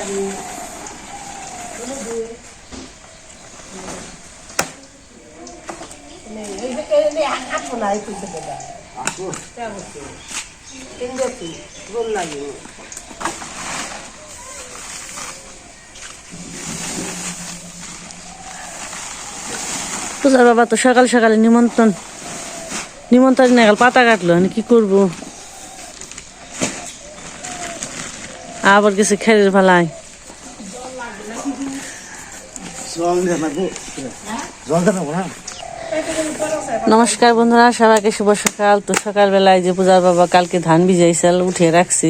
পারি না এই তুলতে গোল লাগে। পূজার বাবা তো সকাল সকালে নিমন্ত্রণ নিমন্ত্রণ নাগাল পাতা কাটলো আমি কি করব? আবার কিছু রাখব না? নমস্কার বন্ধুরা সবাইকে শুভ সকাল। তো সকালবেলায় যে পূজার বাবা কালকে ধান ভিজাইছিল উঠিয়ে রাখছি।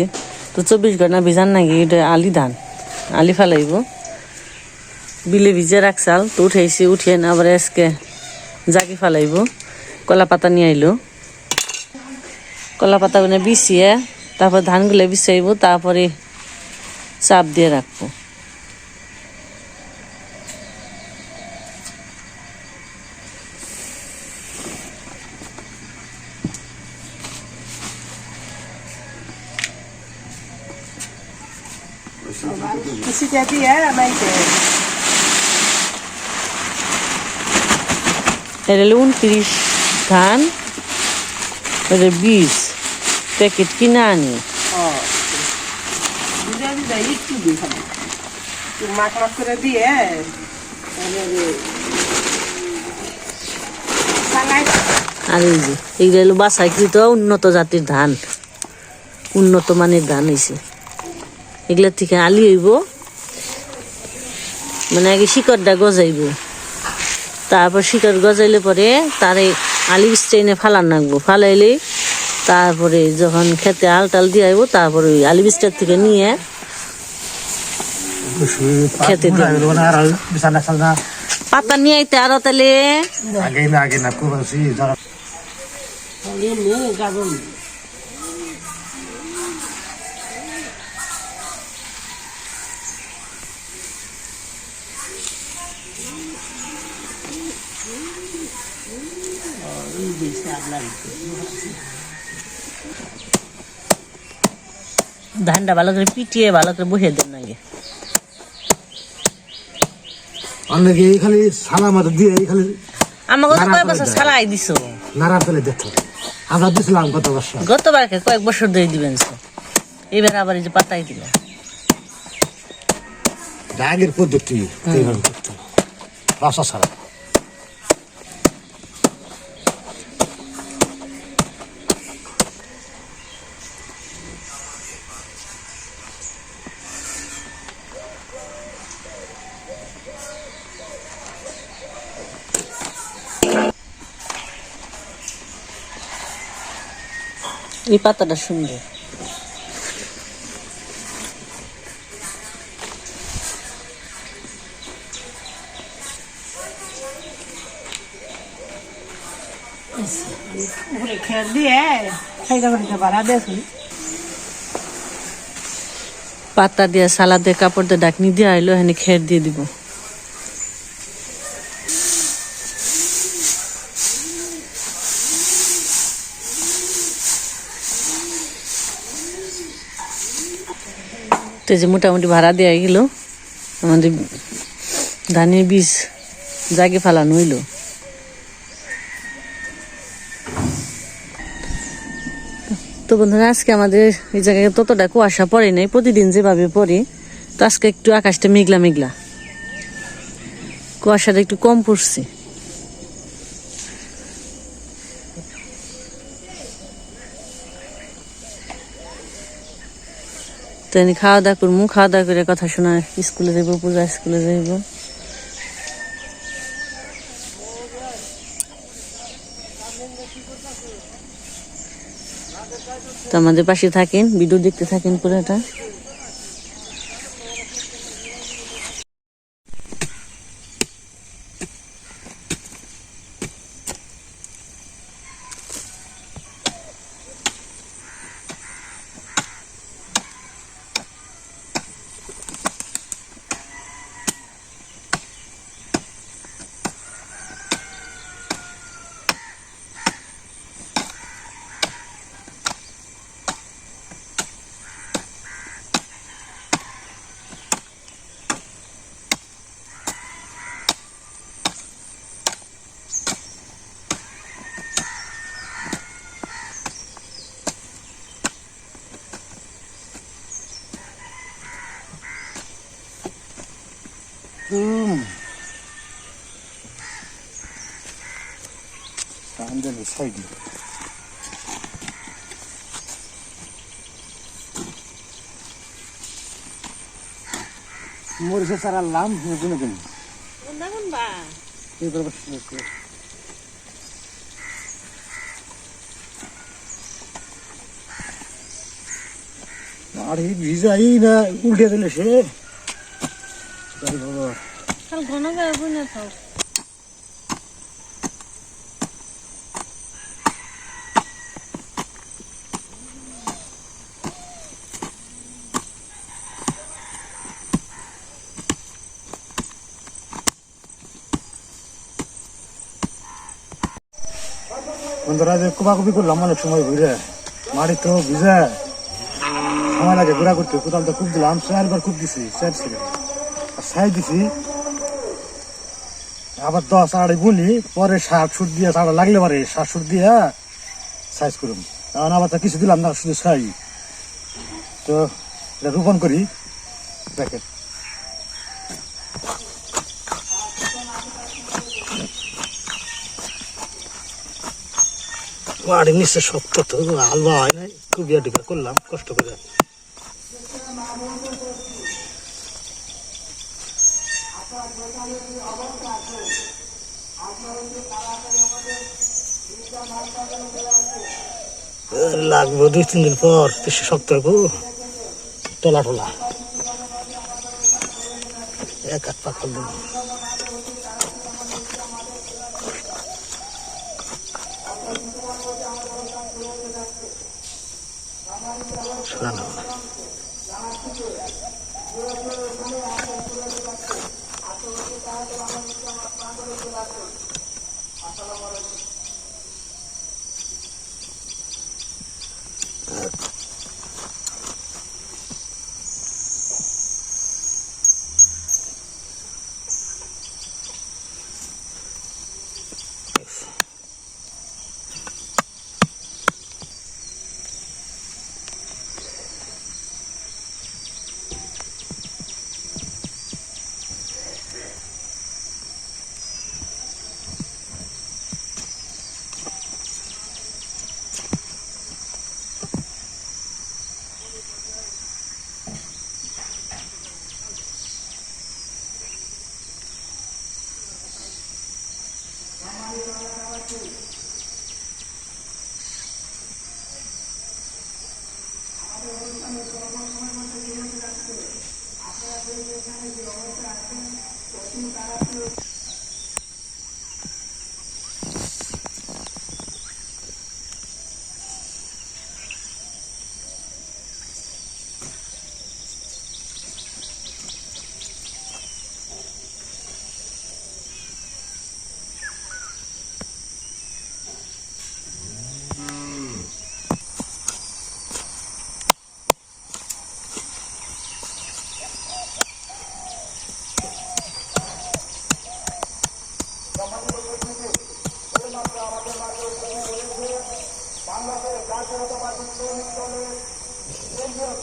তো চব্বিশ ঘণ্টা ভিজান নাকি? এটা আলি ধান। আলি ফালাইব। বিলে ভিজে রাখছাল তো উঠাইছি উঠিয়ে না আবার আজকে জাগি ফালাইব। কলা পাতা নিয়ে আইলো। কলা পাতা মানে বিছিয়ে তারপর ধানগুলো বিছাইব তারপরে চাপ দিয়ে রাখব। কিসিটা দিয়ে আমাইতে এটা হলো উনত্রিশ ধান বীজ প্যাকেট কিনে আনি। দিদা একটু দিই খালি একটু করে দিয়ে উন্নত জাতির ধান। উন্নত মানের ধান হয়েছে এগুলার থেকে আলি হইব। মানে আগে শিকড়টা গজাইব। তারপর শিকড় গজাইলে পরে তারে আলি স্টেনে ফালান রাখব। ফালাইলে তারপরে যখন খেতে আল টাল দিয়ে আইব তারপরে ওই আলি বীজটার থেকে নিয়ে খেতে দিন। আর বিছানা সালনা পাতা নিয়ে আইতে আরও তাহলে আগে না আগে না খুব আছি যারা এমনি গাবন ধানটা ভালো করে পিটিয়ে ভালো করে বসিয়ে দেন আগে অনেকে এই খালি সালা মাথা দিয়ে এই খালি আমাকে তো করে বছর। সালাই দিছো? নারা ফেলে দেখো। আমরা দিছিলাম গত বছর। গতবার কয়েক বছর দিয়ে দিবেন এবার আবার এই যে পাতাই দিল। এটা পদ্ধতি। রসা ছাড়া। এই পাতাটা সুন্দর। উপরে খেয়াল দিয়ে খাইতে খাইতে বাড়া দেখুন পাতা দিয়ে সালাদ দিয়ে কাপড় দিয়ে ডাকনি দিয়ে আইলো এখানে খের দিয়ে দিব। তো যে মোটামুটি ভাড়া দেওয়া গেল, আমাদের ধানের বীজ জাগে ফালানো হইল। তো বন্ধুরা, আজকে আমাদের এই জায়গায় ততটা কুয়াশা পড়ে নাই, প্রতিদিন যেভাবে পড়ে, তো আজকে একটু আকাশটা মেঘলা মেঘলা। কুয়াশাটা একটু কম পড়ছে। তো খাওয়া দাওয়া করব খাওয়া দাওয়া করে কথা শোনা, স্কুলে যাইব, পূজা স্কুলে যাইব। তো আমাদের পাশে থাকেন ভিডিও দেখতে থাকেন পুরোটা। কান্দানি সাইডে মরিচে চারা লাম দেখুন বা এবার আর এই ভিজাই না উল্টে দিলে সে ঘন গায়ে বুনে থাও বন্ধুরা, যে করলাম, অনেক সময় ঘুরে। মাটি তো ভিজে। সময় লাগে ঘোরা করতে কোথাও তো খুব দিলাম, চারবার খুব দিছি, চার ছিল আর ছাই দিছি। আবার দশ আড়াই বুনি পরে সার সুট দিয়ে সাড়া লাগলে পারে, সার সুট দিয়ে সাইজ করুন। কারণ আবার তো কিছু দিলাম না, শুধু ছাই। তো, এটা রোপণ করি। দেখেন। মাটির নিচে শক্ত তো আলবা হয় নাই। খুব ইয়া করলাম, কষ্ট করে। লাগবো দুই, তিন দিন পর বেশি শক্ত হইব টলা টলা। এক হাত পাক করলাম। শোনানো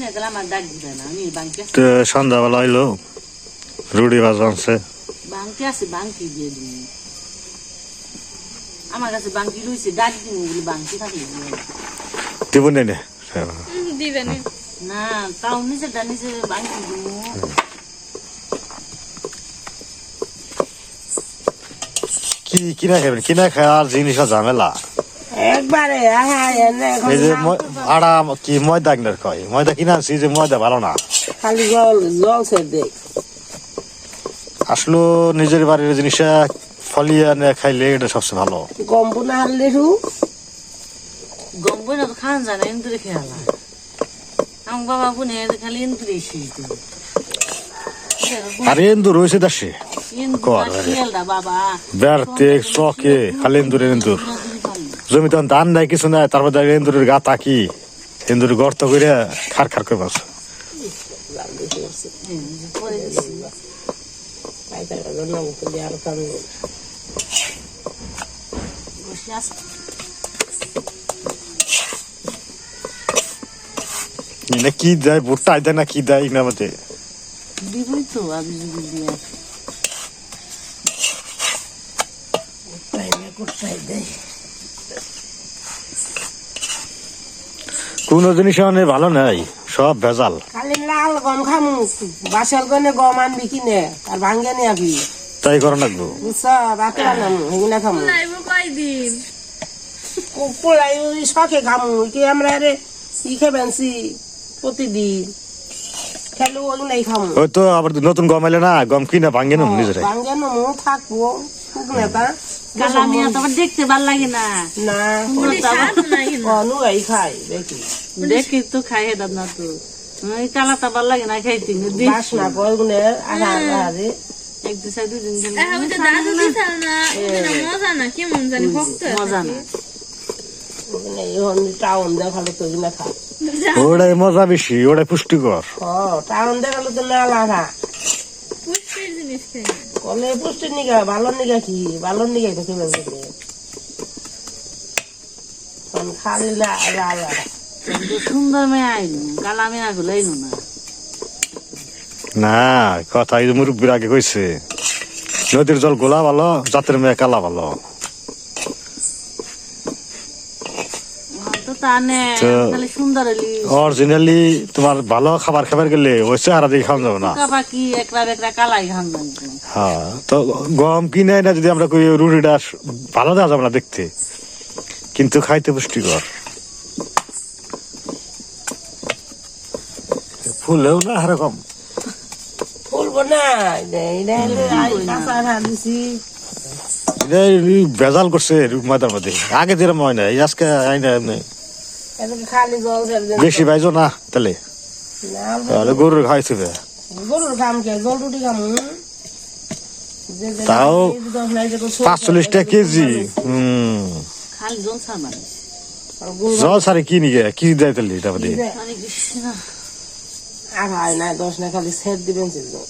না গেলে আমার ডাক দিবে না আমি বাংকি আছে তো সন্ধ্যাবেলা হইল। রুটি ভাজা আনছে। বাংকি আছে বাংকি দিয়ে দিন। আমার কাছে বাংকি রয়েছে ডাক দিন বলে বাংকি থাকলে দিও না। দিব নেই নে। দিবেন না তাও নিচে ডা নিচে বাংকি দিব। কি কিনা খাবেন কিনা খাওয়ার জিনিস ঝামেলা। একবারে আহা এনে এখন এই যে আড়া কি ময়দা কিনার কয়? ময়দা কিনা আনছি যে ময়দা ভালো না। খালি জল জল ছেড়ে আসলো নিজের বাড়ির জিনিসটা ফলিয়ে আনে খাইলে এটা সবচেয়ে ভালো। গম পোনা হারলে রু? গম বই না তো খান জানা এন্দুরে খেয়ালা আমার বাবা বুনে খালি আর এন্দুর রয়েছে দাসে। বেড়তে চকে খালি এন্দুরের এন্দুর জমি তখন ধান নাই কিছু নাই তারপর দেখে এন্দুরের গা তাকি এন্দুর গর্ত করে খার খার করে না কি দেয় ভুট্টা দেয় না কি দেয় না মধ্যে দিবই তো আমি যদি দিয়ে দেয় কোন জিনিস মানে ভালো নাই সব ভেজাল। খালি লাল গম খামু। গনে গম আনবি কিনে আর ভাঙ্গে নিয়ে আবি তাই করে লাগবো? বুঝছ? রাতে আনামু হেগুনা খামু। লাইব পোলাই শখে খামু কি আমরা রে খেবেনছি প্রতিদিন। খেলো ওই নাই খামু। ওই তো আবার নতুন গম এলে না গম কিনা ভাঙ্গে না নিজেরাই। ভাঙ্গে নমু থাকব দেখতে ভালো লাগে না। না খাই দেখি। দেখি তো খাই না তো। কালাটা ভালো লাগে না খাইতে বাসনা আহার আহারে। এক দুদিন না মজা না কেমন জানি মজা না। টাউন দেখাল তো ওগুলা খা ওটাই মজা বেশি ওটাই পুষ্টিকর। ও টাউন দেখাল তো না লাগা পুষ্টির জিনিস খাই না। কলে পুষ্টির নিগা ভালো নিগা কি? ভালো নিগাই তো কেমন খালি লা লা লা। সুন্দর মেয়ে মেয়ে গুলো না। না কথা মুরব্বীর আগে কইছে নদীর জল গোলা ভালো জাতের মেয়ে কালা ভালো তো তা নে তো- খালি সুন্দর হলি অরিজিনালি তোমার ভালো খাবার খাবার গেলে ওই চেহারা দিয়ে খাওয়া যাবে না। হ্যাঁ তো গম কিনে না যদি আমরা কই রুটিটা ভালো দেওয়া যাবে না দেখতে কিন্তু খাইতে পুষ্টিকর। ফুলেও না এরকম। ফুলবো না ভেজাল করছে ময়দার মধ্যে। আগে যেরকম হয় না আজকে হয় না জল বেশি পাইছো না তাহলে? তাহলে গরুর খাইছে গরুর খাম কে? জল রুটি খামু। যে যে তাও পাঁচচল্লিশ টাকা কেজি। হম। জল ছাড় মানে। সারে কি নিগে? কি দেয় তাহলে এটা। মানে কৃষ্ণ। আর হয় না দশ না খালি সেট দিবেন সে তো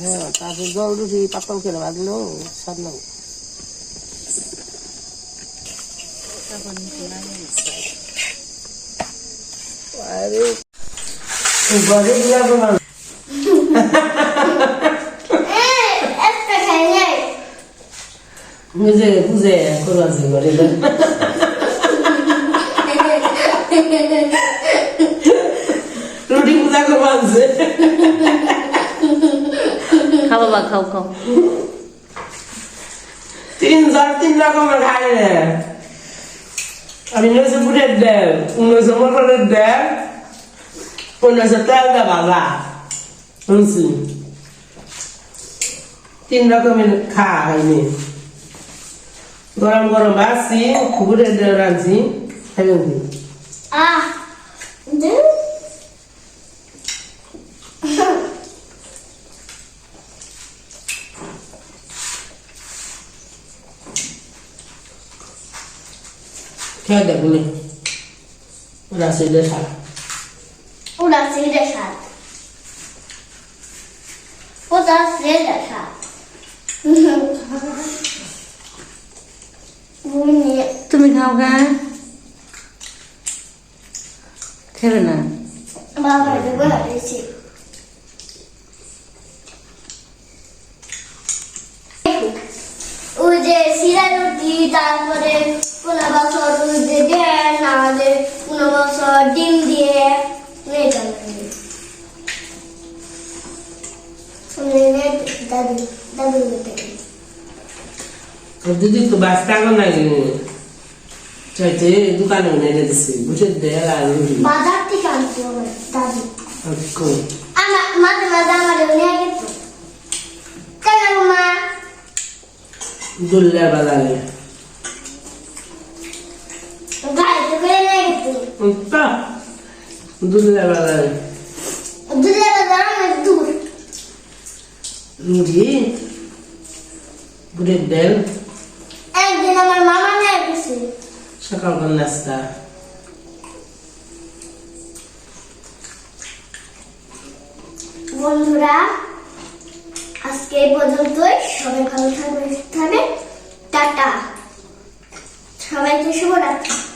হ্যাঁ তারপরে জল রুটি পাতল করে বাঁধলো স্বাদ না আরে ঘরে দিয়া তোমার বুঝে বুঝে করবা যে ঘরে রুটি পূজা করবা আছে খাও খাও তিন চার তিন রকমের খাই আমি নইছে বুটের দেব নইছে দেন ও নজর তেল দে ভাজা শুনছি? তিন রকমের খা হয়নি। গরম গরম বাসি দেব রাঁধছি খাইবেন কি খেয়ে দেখা Una sede sad. মজা আছে দেখা বুনি তুমি খাও গা খেবে না বাবা ওই যে সিরা রুটি তারপরে কোনো বছর ওই যে দেন আমাদের কোনো বছর ডিম দিয়ে দাদু তো বাস্তা কর না চাইতে দোকানে এনে দিছি বুঝে দে আর বাজার থেকে আনতো আমার দাদু। আমার মাঝে মাঝে আমার নিয়ে গেত কেন মা? দুল্লা বাজারে গাড়িতে করে নিয়ে তা দুল্লা বাজারে দুধের বাজার অনেক দূর রুটি বুটের ডাল একদিন আমার মামা নিয়ে গেছে সকালকার নাস্তা বন্ধুরা আজকে এই পর্যন্তই সবাই ভালো থাকবে টাটা সবাইকে শুভরাত্রি